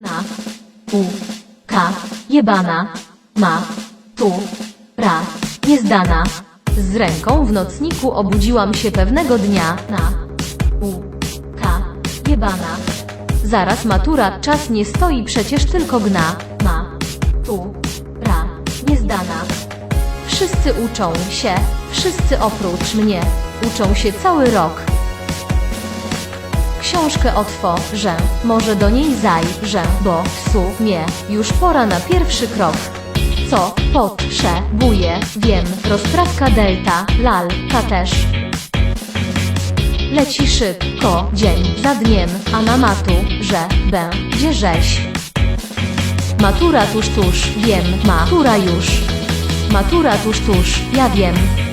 Na. U. Ka. Jebana. Ma. Tu. Ra. Niezdana. Z ręką w nocniku obudziłam się pewnego dnia. Na. U. Ka. Jebana. Zaraz matura, czas nie stoi, przecież tylko gna. Ma. Tu. Ra. Niezdana. Wszyscy uczą się, wszyscy oprócz mnie. Uczą się cały rok. Książkę otworzę, może do niej zajrzę, bo w sumie już pora na pierwszy krok. Co potrzebuję, wiem, rozprawka delta, lalka też. Leci szybko, dzień za dniem, a na matu, że będzie rzeź. Matura tuż tuż, wiem, matura już. Matura tuż tuż, ja wiem.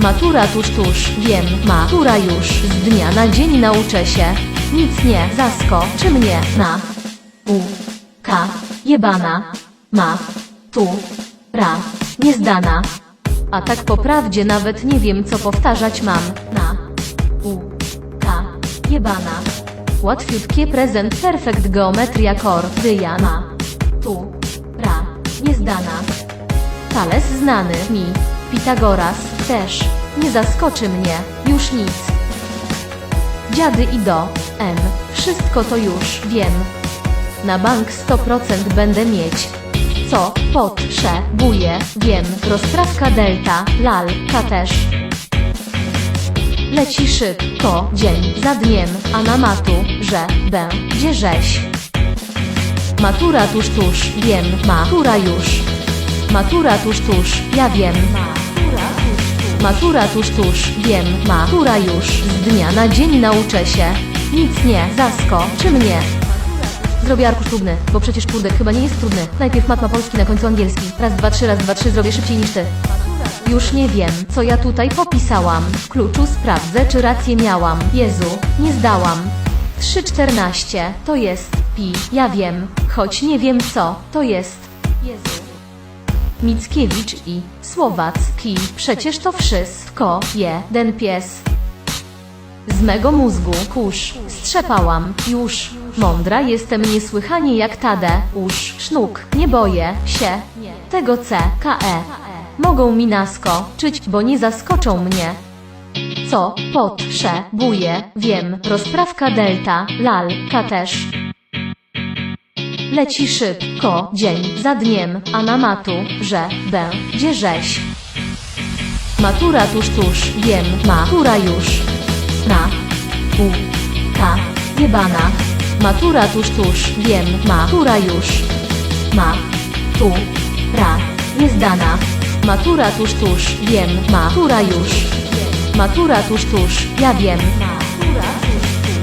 Matura tuż tuż, wiem, matura już. Z dnia na dzień nauczę się. Nic nie zaskoczy mnie na U, K, jebana, ma, tu, ra, niezdana. A tak po prawdzie nawet nie wiem co powtarzać mam na U, K, jebana. Łatwiutkie prezent perfekt geometria kordyja ma, tu, ra, niezdana. Thales znany mi, Pitagoras też, nie zaskoczy mnie, już nic. Dziady i do, M, wszystko to już wiem. Na bank 100% będę mieć. Co potrzebuję, wiem, rozprawka delta, lalka też. Leci szybko, dzień za dniem, a na matu, że będzie rzeź. Matura tuż tuż, wiem, matura już. Matura tuż tuż, ja wiem. Matura tuż tuż, wiem, matura już. Z dnia na dzień nauczę się. Nic nie zaskoczy mnie. Zrobię arkusz próbny, bo przecież kurde, chyba nie jest trudny. Najpierw matma polski, na końcu angielski. Raz, dwa, trzy, raz, dwa, trzy, zrobię szybciej niż ty. Już nie wiem, co ja tutaj popisałam. W kluczu sprawdzę, czy rację miałam. Jezu, nie zdałam. 3,14 to jest pi, ja wiem, choć nie wiem co to jest. Jezu. Mickiewicz i Słowacki, przecież to wszystko jeden pies. Z mego mózgu kurz strzepałam już. Mądra jestem niesłychanie jak Tade. Uż, sznuk, nie boję się tego C, K, E. Mogą mi naskoczyć, bo nie zaskoczą mnie. Co potrzebuję, wiem, rozprawka delta, lalka też. Leci szybko, dzień za dniem, a na matu, że będzie rzeź. Matura tuż tuż, wiem, matura już. Na, u, ka, jebana. Matura tuż tuż, wiem, matura już. Ma, tu, ra, niezdana. Matura tuż tuż, wiem, matura już. Matura tuż tuż, ja wiem.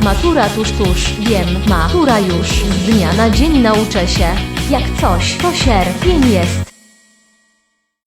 Matura tuż tuż, wiem, matura już. Z dnia na dzień nauczę się. Jak coś, to sierpień jest.